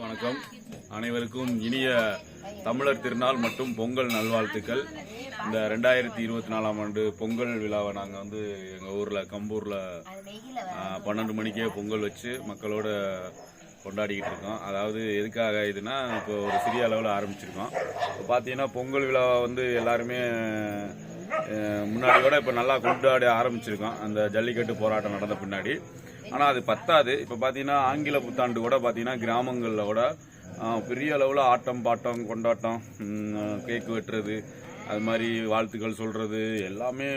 வணக்கம். அனைவருக்கும் இனிய தமிழர் திருநாள் மற்றும் பொங்கல் நல்வாழ்த்துக்கள். இந்த ரெண்டாயிரத்தி இருபத்தி நாலாம் ஆண்டு பொங்கல் விழாவை நாங்கள் வந்து எங்கள் ஊரில் கம்பூரில் பன்னெண்டு மணிக்கே பொங்கல் வச்சு மக்களோட கொண்டாடிக்கிட்டு இருக்கோம். அதாவது எதுக்காக இதுனா இப்போ ஒரு சிறிய அளவில் ஆரம்பிச்சிருக்கோம். இப்போ பார்த்தீங்கன்னா பொங்கல் விழாவை வந்து எல்லாருமே முன்னாடி கூட இப்போ நல்லா கொண்டாடி ஆரம்பிச்சிருக்கோம். அந்த ஜல்லிக்கட்டு போராட்டம் நடந்த பின்னாடி. ஆனால் அது பத்தாது. இப்போ பார்த்தீங்கன்னா ஆங்கில புத்தாண்டு கூட பார்த்தீங்கன்னா கிராமங்களில் கூட பெரிய அளவில் ஆட்டம் பாட்டம் கொண்டாட்டம் கேக்கு வெட்டுறது அது மாதிரி வாழ்த்துக்கள் சொல்கிறது எல்லாமே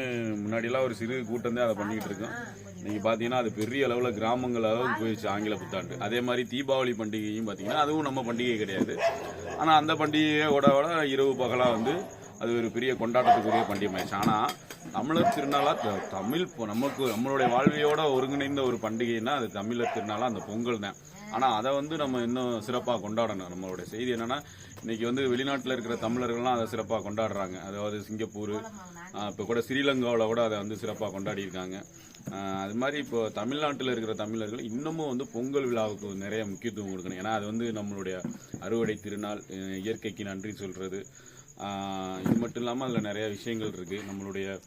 முன்னாடிலாம் ஒரு சிறு கூட்டம் தான் அதை பண்ணிக்கிட்டு இருக்கோம். இன்னைக்கு பார்த்தீங்கன்னா அது பெரிய அளவில் கிராமங்கள் அளவுக்கு போயிடுச்சு ஆங்கில புத்தாண்டு. அதே மாதிரி தீபாவளி பண்டிகையும் பார்த்தீங்கன்னா அதுவும் நம்ம பண்டிகை கிடையாது. ஆனால் அந்த பண்டிகையோட விட இரவு பகலாக வந்து அது ஒரு பெரிய கொண்டாட்டத்துக்குரிய பண்டிகை ஆயிடுச்சு ஆனால் தமிழர் திருநாளா? த- தமிழ் இப்போ நமக்கு நம்மளுடைய வாழ்வியோட ஒருங்கிணைந்த ஒரு பண்டிகைன்னா அது தமிழர் திருநாளா? அந்த பொங்கல் தான். ஆனால் அதை வந்து நம்ம இன்னும் சிறப்பாக கொண்டாடணும். நம்மளுடைய செய்தி என்னன்னா இன்னைக்கு வந்து வெளிநாட்டில் இருக்கிற தமிழர்கள்லாம் அதை சிறப்பாக கொண்டாடுறாங்க. அதாவது சிங்கப்பூர் இப்போ கூட ஸ்ரீலங்காவில் கூட அதை வந்து சிறப்பாக கொண்டாடி இருக்காங்க அது மாதிரி இப்போ தமிழ்நாட்டில் இருக்கிற தமிழர்கள் இன்னமும் வந்து பொங்கல் விழாவுக்கு நிறைய முக்கியத்துவம் கொடுக்கணும். ஏன்னா அது வந்து நம்மளுடைய அறுவடை திருநாள் இயற்கைக்கு நன்றி சொல்றது. இது மட்டும் இல்லாமல் அதில் நிறைய விஷயங்கள் இருக்கு. நம்மளுடைய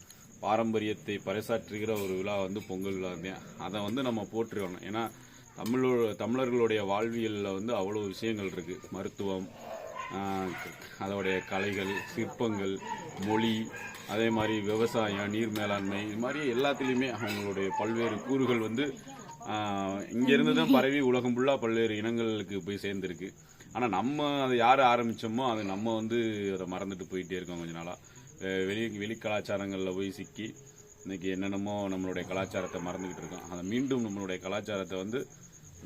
பாரம்பரியத்தை பறைசாற்றுகிற ஒரு விழா வந்து பொங்கல் விழா தான். அதை வந்து நம்ம போற்றுக்கணும் ஏன்னா தமிழோ தமிழர்களுடைய வாழ்வியலில் வந்து அவ்வளோ விஷயங்கள் இருக்கு. மருத்துவம் அதோடைய கலைகள் சிற்பங்கள் மொழி அதே மாதிரி விவசாயம் நீர் மேலாண்மை இது மாதிரி எல்லாத்துலேயுமே அவங்களுடைய பல்வேறு கூறுகள் வந்து இங்கேருந்து தான் பரவி உலகம் ஃபுல்லாக பல்வேறு இனங்களுக்கு போய் சேர்ந்துருக்கு. ஆனால் நம்ம அதை யார் ஆரம்பிச்சோமோ அது நம்ம வந்து அதை மறந்துட்டு போயிட்டே இருக்கோம் கொஞ்ச நாளாக வெளி வெளி கலாச்சாரங்களில் போய் சிக்கி இன்னைக்கு என்னென்னமோ நம்மளுடைய கலாச்சாரத்தை மறந்துக்கிட்டு இருக்கோம். அதை மீண்டும் நம்மளுடைய கலாச்சாரத்தை வந்து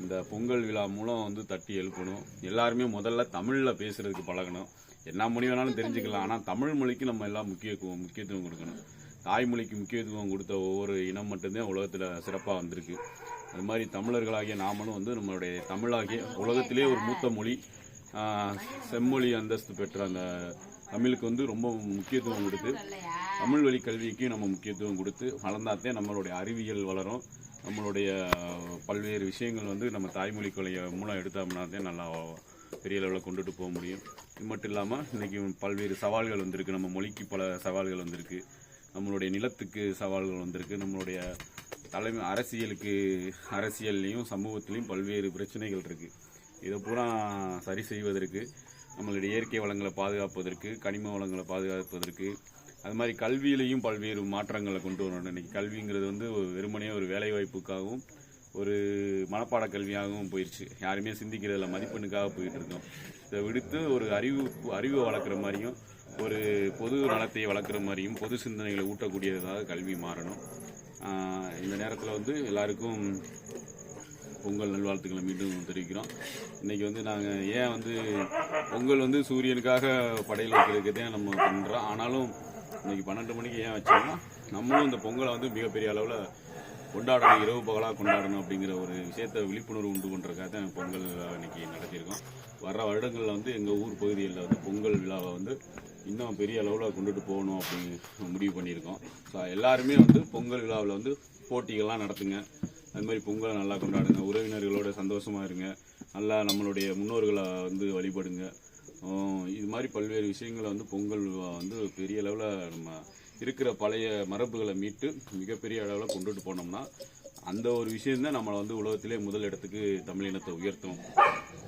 இந்த பொங்கல் விழா மூலம் வந்து தட்டி எழுப்பணும். எல்லாருமே முதல்ல தமிழில் பேசுறதுக்கு பழகணும். என்ன மொழி வேணாலும் தெரிஞ்சுக்கலாம். ஆனால் தமிழ் மொழிக்கு நம்ம எல்லாம் முக்கியத்துவம் முக்கியத்துவம் கொடுக்கணும். தாய்மொழிக்கு முக்கியத்துவம் கொடுத்த ஒவ்வொரு இனம் மட்டும்தான் உலகத்தில் சிறப்பாக வந்திருக்கு. அது மாதிரி தமிழர்களாகிய நாமளும் வந்து நம்மளுடைய தமிழாகிய உலகத்திலே ஒரு மூத்த மொழி செம்மொழி அந்தஸ்து பெற்ற அந்த தமிழுக்கு வந்து ரொம்ப முக்கியத்துவம் கொடுத்து தமிழ் வழி கல்விக்கு நம்ம முக்கியத்துவம் கொடுத்து வளர்ந்தாத்தே நம்மளுடைய அறிவியல் வளரும். நம்மளுடைய பல்வேறு விஷயங்கள் வந்து நம்ம தாய்மொழி கொலைய மூலம் எடுத்தோம்னாதே நல்லா பெரிய லெவலில் கொண்டுட்டு போக முடியும். இது மட்டும் இல்லாமல் இன்றைக்கி பல்வேறு சவால்கள் வந்திருக்கு. நம்ம மொழிக்கு பல சவால்கள் வந்திருக்கு. நம்மளுடைய நிலத்துக்கு சவால்கள் வந்திருக்கு. நம்மளுடைய தலைமை அரசியலுக்கு அரசியல்லையும் சமூகத்திலையும் பல்வேறு பிரச்சனைகள் இருக்குது இதை பூரா சரி செய்வதற்கு நம்மளுடைய இயற்கை வளங்களை பாதுகாப்பதற்கு கனிம வளங்களை பாதுகாப்பதற்கு அது மாதிரி கல்வியிலையும் பல்வேறு மாற்றங்களை கொண்டு வரணும். இன்னைக்கு கல்விங்கிறது வந்து வெறுமனே ஒரு வேலை வாய்ப்புக்காகவும் ஒரு மனப்பாட கல்வியாகவும் போயிடுச்சு யாருமே சிந்திக்கிறதில்ல மதிப்பெண்ணுக்காக போயிட்டு இருக்கோம். இதை விடுத்து ஒரு அறிவு அறிவை வளர்க்குற மாதிரியும் ஒரு பொது நலத்தை வளர்க்குற மாதிரியும் பொது சிந்தனைகளை ஊட்டக்கூடியதாக கல்வி மாறணும். இந்த நேரத்தில் வந்து எல்லாருக்கும் பொங்கல் நல்வாழ்த்துக்களை மீண்டும் தெரிவிக்கிறோம். இன்னைக்கு வந்து நாங்கள் ஏன் வந்து பொங்கல் வந்து சூரியனுக்காக படையில் வைக்கிறதுக்கு தான் நம்ம பண்ணுறோம் ஆனாலும் இன்னைக்கு பன்னெண்டு மணிக்கு ஏன் வச்சோம்னா நம்மளும் இந்த பொங்கலை வந்து மிகப்பெரிய அளவில் கொண்டாடணும் இரவு பகலாக கொண்டாடணும் அப்படிங்கிற ஒரு விஷயத்தை விழிப்புணர்வு உண்டு பண்ணுறதுக்காக தான் பொங்கல் விழா இன்னைக்கு நடத்தியிருக்கோம். வர்ற வருடங்களில் வந்து எங்கள் ஊர் பகுதிகளில் வந்து பொங்கல் விழாவை வந்து இன்னும் பெரிய அளவில் கொண்டுட்டு போகணும் அப்படின்னு முடிவு பண்ணியிருக்கோம். ஸோ எல்லாருமே வந்து பொங்கல் விழாவில் வந்து போட்டிகள்லாம் நடத்துங்க. அது மாதிரி பொங்கலை நல்லா கொண்டாடுங்க. உறவினர்களோட சந்தோஷமா இருங்க. நல்லா நம்மளுடைய முன்னோர்களை வந்து வழிபடுங்க. இது மாதிரி பல்வேறு விஷயங்களை வந்து பொங்கல் வந்து பெரிய அளவில் நம்ம இருக்கிற பழைய மரபுகளை மீட்டு மிகப்பெரிய அளவில் கொண்டுட்டு போனோம்னா அந்த ஒரு விஷயந்தான் நம்மளை வந்து உலகத்திலே முதல் இடத்துக்கு தமிழினத்தை உயர்த்தும்.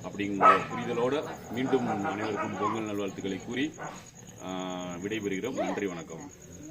அப்படிங்கிற புரிதலோட மீண்டும் அனைவருக்கும் பொங்கல் நல்வாழ்த்துக்களை கூறி விடைபெறுகிறோம். நன்றி வணக்கம்.